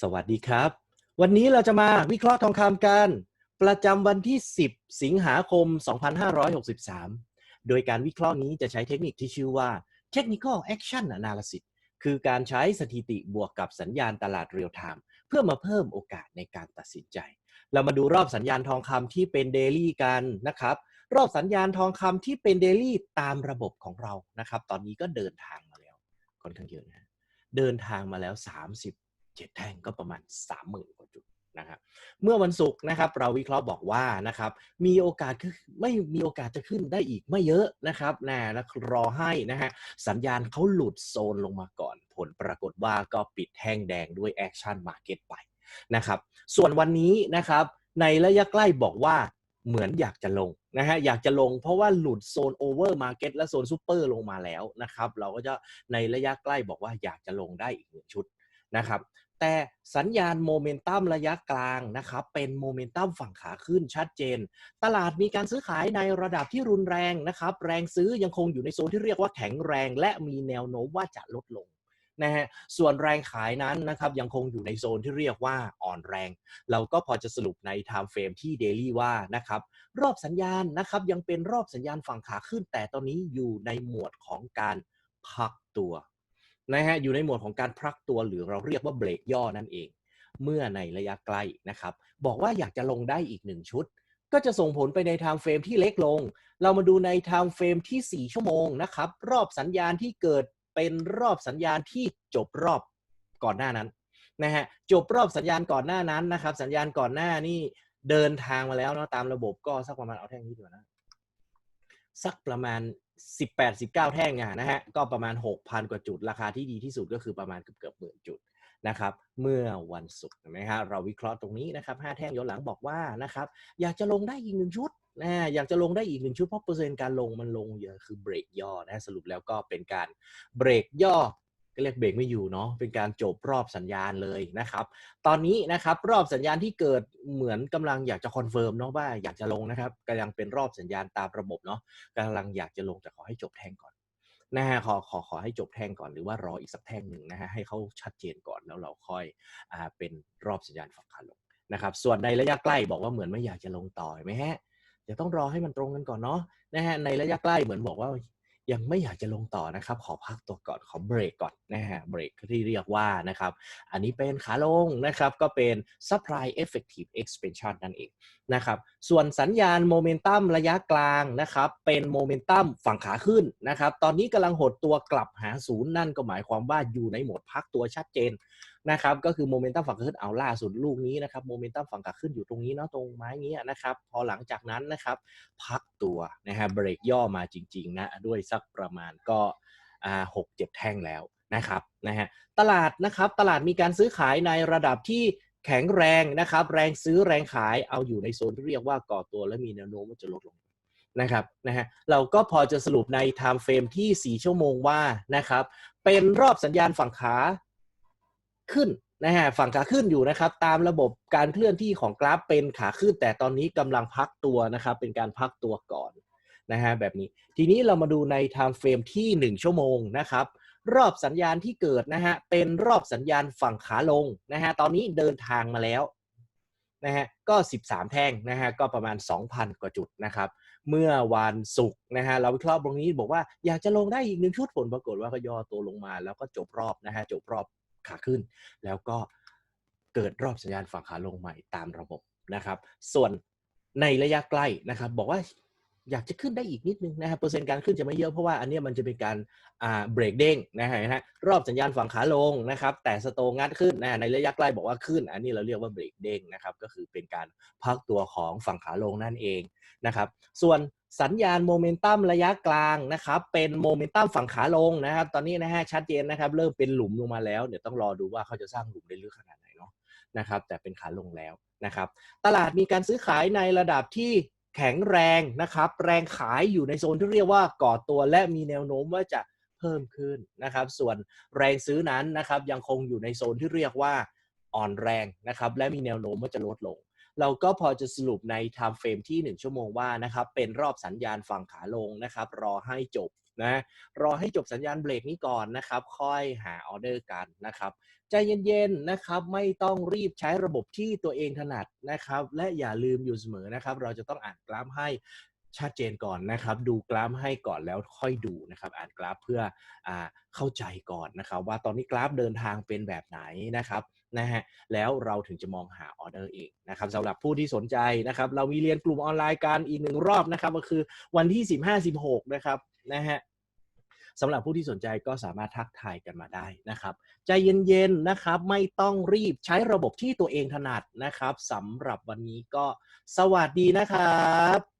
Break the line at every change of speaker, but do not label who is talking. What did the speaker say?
สวัสดีครับ วันนี้เราจะมาวิเคราะห์ทองคำกัน ประจำวันที่ 10 สิงหาคม 2563 โดยการวิเคราะห์นี้จะใช้เทคนิคที่ชื่อว่า Technical Action Analysis คือการใช้สถิติบวกกับสัญญาณตลาดเรียลไทม์เพื่อมาเพิ่มโอกาสในการตัดสินใจ เรามาดูรอบสัญญาณทองคำที่เป็นเดลี่กันนะครับ รอบสัญญาณทองคำที่เป็นเดลี่ตามระบบของเรานะครับ ตอนนี้ก็เดินทางมาแล้วค่อนข้างเยอะนะเดินทางมาแล้ว 30 37แท่งก็ประมาณ 30,000 กว่าจุดนะครับเมื่อวันศุกร์นะครับเราวิเคราะห์บอกว่านะครับมีโอกาสคือไม่มีโอกาสจะขึ้นได้อีกไม่เยอะนะครับนะแล้วรอให้นะฮะสัญญาณเขาหลุดโซนลงมาก่อน ผลปรากฏว่าก็ปิดแท่งแดงด้วยแอคชั่นมาเก็ตไปนะครับส่วนวันนี้นะครับในระยะใกล้บอกว่าเหมือนอยากจะลงนะฮะอยากจะลงเพราะว่าหลุดโซนโอเวอร์มาร์เก็ตและโซนซูเปอร์ลงมาแล้วนะครับเราก็จะในระยะใกล้บอกว่าอยากจะลงได้อีกหนึ่งชุดนะครับ แต่สัญญาณโมเมนตัมระยะกลางนะครับ เป็นโมเมนตัมฝั่งขาขึ้นชัดเจน ตลาดมีการซื้อขายในระดับที่รุนแรงนะครับ แรงซื้อยังคงอยู่ในโซนที่เรียกว่าแข็งแรง และมีแนวโน้มว่าจะลดลงนะฮะส่วนแรงขายนั้นนะครับยังคงอยู่ในโซนที่เรียกว่าอ่อนแรง เราก็พอจะสรุปใน time frame ที่ daily ว่านะครับรอบสัญญาณนะครับยังเป็นรอบสัญญาณฝั่งขาขึ้น แต่ตอนนี้อยู่ในหมวดของการพักตัว นะฮะอยู่ในหมวดของการพักตัวหรือเราเรียกว่าเบรกย่อนั่นเอง เมื่อในระยะใกล้นะครับ บอกว่าอยากจะลงได้อีกหนึ่งชุด ก็จะส่งผลไปใน time frame ที่เล็กลง เรามาดูใน time frame ที่ 4 ชั่วโมงนะครับ รอบสัญญาณที่เกิดเป็นรอบสัญญาณที่จบรอบก่อนหน้านั้นนะฮะจบรอบสัญญาณก่อนหน้านั้นนะครับ สัญญาณก่อนหน้านี่เดินทางมาแล้วเนาะตามระบบก็สักประมาณเอาแท่งนี้ดีกว่านะ สักประมาณ 18 19 แท่งอะนะฮะก็ประมาณ 6,000 กว่าจุด ราคาที่ดีที่สุดก็คือประมาณเกือบเกือบหมื่นจุดนะครับเมื่อวันศุกร์นะฮะเราวิเคราะห์ตรงนี้นะครับ5แท่งย้อนหลังบอกว่านะครับอยากจะลงได้อีกหนึ่งชุดนะอยากจะลงได้อีกหนึ่งชุดเพราะเปอร์เซ็นต์การลงมันลงเยอะคือเบรกย่อนะสรุปแล้วก็เป็นการเบรกย่อ ก็เรียกเบรกไม่อยู่เนาะเป็นการจบรอบสัญญาณเลยนะครับ ตอนนี้นะครับรอบสัญญาณที่เกิดเหมือนกำลังอยากจะคอนเฟิร์มเนาะว่าอยากจะลงนะครับกำลังเป็นรอบสัญญาณตามระบบเนาะกำลังอยากจะลงแต่ขอให้จบแท่งก่อนนะฮะขอขอขอให้จบแท่งก่อนหรือว่ารออีกสักแท่งหนึ่งนะฮะให้เขาชัดเจนก่อนแล้วเราค่อยอ่าเป็นรอบสัญญาณฝั่งขาลงนะครับ ส่วนในระยะใกล้บอกว่าเหมือนไม่อยากจะลงต่อไหมฮะเดี๋ยวต้องรอให้มันตรงกันก่อนเนาะนะฮะในระยะใกล้เหมือนบอกว่า ยังไม่อยากจะลงต่อนะครับ ขอพักตัวก่อนขอเบรกก่อนนะฮะเบรกที่เรียกว่านะครับ อันนี้เป็นขาลงนะครับ ก็เป็น supply effective expansion นั่นเองนะครับ ส่วนสัญญาณโมเมนตัมระยะกลางนะครับ เป็นโมเมนตัมฝั่งขาขึ้นนะครับ ตอนนี้กำลังหดตัวกลับหาศูนย์นั่นก็หมายความว่าอยู่ในโหมดพักตัวชัดเจนนะครับก็คือโมเมนตัมฝั่งขาขึ้นเอาล่าสุดลูกนี้นะครับโมเมนตัมฝั่งขาขึ้นอยู่ตรงนี้เนาะตรงไม้นี้นะครับ พอหลังจากนั้นนะครับ พักตัวนะฮะเบรกย่อมาจริงๆนะด้วยสักประมาณก็หกเจ็ดแท่งแล้วนะครับนะฮะตลาดนะครับตลาดมีการซื้อขายในระดับที่แข็งแรงนะครับ แรงซื้อแรงขายเอาอยู่ในโซนที่เรียกว่าก่อตัวและมีแนวโน้มว่าจะลดลงนะครับนะฮะเราก็พอจะสรุปใน time frame ที่ 4 ชั่วโมงว่านะครับ เป็นรอบสัญญาณฝั่งขาขึ้นนะฮะฝั่งขาขึ้นอยู่นะครับ ตามระบบการเคลื่อนที่ของกราฟเป็นขาขึ้น แต่ตอนนี้กำลังพักตัวนะครับ เป็นการพักตัวก่อน นะฮะแบบนี้ ทีนี้เรามาดูใน time frame ที่ 1 ชั่วโมงนะครับ รอบสัญญาณที่เกิดนะฮะเป็นรอบสัญญาณฝั่งขาลงนะฮะตอนนี้เดินทางมาแล้วนะฮะก็ 13 แท่งนะฮะก็ประมาณ 2,000 กว่าจุดนะครับเมื่อวันศุกร์นะฮะเราวิเคราะห์ตรงนี้บอกว่าอยากจะลงได้อีกหนึ่งชุดผลปรากฏว่าก็ย่อตัวลงมาแล้วก็จบรอบนะฮะจบรอบขาขึ้น แล้วก็เกิดรอบสัญญาณฝั่งขาลงใหม่ตามระบบนะครับ ส่วนในระยะใกล้นะครับ บอกว่า อยากจะขึ้นได้อีกนิดนึงนะฮะเปอร์เซ็นต์การขึ้นจะไม่เยอะเพราะว่าอันนี้มันจะเป็นการอ่าเบรกเด้งนะฮะนะฮะรอบสัญญาณฝั่งขาลงนะครับ แต่สโตงัดขึ้นนะในระยะใกล้บอกว่าขึ้น อันนี้เราเรียกว่าเบรกเด้งนะครับ ก็คือเป็นการพักตัวของฝั่งขาลงนั่นเองนะครับ ส่วนสัญญาณโมเมนตัมระยะกลางนะครับเป็นโมเมนตัมฝั่งขาลงนะครับ ตอนนี้นะฮะชัดเจนนะครับเริ่มเป็นหลุมลงมาแล้วเดี๋ยวต้องรอดูว่าเขาจะสร้างหลุมได้ลึกขนาดไหนเนาะนะครับแต่เป็นขาลงแล้วนะครับ ตลาดมีการซื้อขายในระดับที่ แข็งแรงนะครับ แรงขายอยู่ในโซนที่เรียกว่าก่อตัวและมีแนวโน้มว่าจะเพิ่มขึ้นนะครับ ส่วนแรงซื้อนั้นนะครับยังคงอยู่ในโซนที่เรียกว่าอ่อนแรงนะครับและมีแนวโน้มว่าจะลดลง เราก็พอจะสรุปในไทม์เฟรมที่ 1 ชั่วโมงว่านะครับเป็นรอบสัญญาณฝั่งขาลงนะครับรอให้จบ นะรอให้จบสัญญาณเบรกนี้ก่อนนะครับ ค่อยหาออเดอร์กันนะครับใจเย็นๆนะครับไม่ต้องรีบใช้ระบบที่ตัวเองถนัดนะครับ และอย่าลืมอยู่เสมอนะครับ เราจะต้องอ่านกราฟให้ชัดเจนก่อนนะครับ ดูกราฟให้ก่อนแล้วค่อยดูนะครับ อ่านกราฟเพื่ออเข้าใจก่อนนะครับ ว่าตอนนี้กราฟเดินทางเป็นแบบไหนนะครับนะฮะแล้วเราถึงจะมองหาออเดอร์เองนะครับสำหรับผู้ที่สนใจนะครับ เรามีเรียนกลุ่มออนไลน์กันอีกหนึ่งรอบนะครับ ก็คือวันที่ 15-16 นะครับ นะฮะสำหรับผู้ที่สนใจก็สามารถทักทายกันมาได้นะครับ ใจเย็นๆนะครับไม่ต้องรีบใช้ระบบที่ตัวเองถนัดนะครับสำหรับวันนี้ก็สวัสดีนะครับ